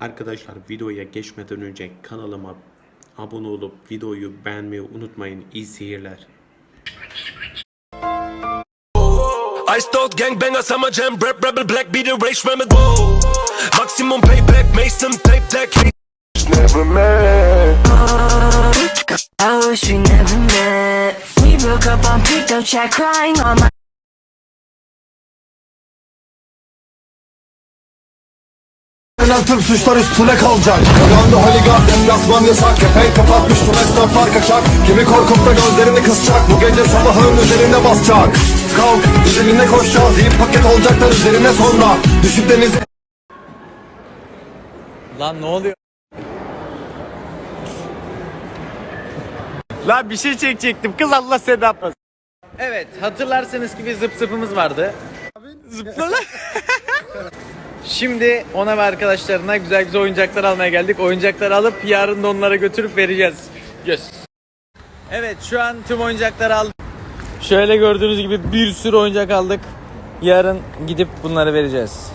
Arkadaşlar videoya geçmeden önce kanalıma abone olup videoyu beğenmeyi unutmayın. İyi seyirler. Iced out gangbanger, summer jam, rap, rebel, black, beat the race, remember, whoa. Maximum payback, make some tape deck. Never met. I wish we never met. We broke up on pickup chat, crying on my. Tüm suçlar üstüne kalacak Yandı holigan deplasman yasak Kepenk kapatmış tüm esnaflar kaçak Kimi korkup da gözlerini kısacak Bu gece sabahın üzerine basacak Kalk üzerine koşacağız Yiyip paket olacaklar üzerine sonra Düşüp denize Lan ne oluyor? Lan bir şey çekecektim. Kız Allah seni yapmasın. Evet hatırlarsanız ki bir zıp zıpımız vardı. Zıpla lan. Şimdi ona ve arkadaşlarına güzel güzel oyuncaklar almaya geldik. Oyuncakları alıp yarın da onlara götürüp vereceğiz. Göz. Evet şu an tüm oyuncakları aldık. Şöyle gördüğünüz gibi bir sürü oyuncak aldık. Yarın gidip bunları vereceğiz.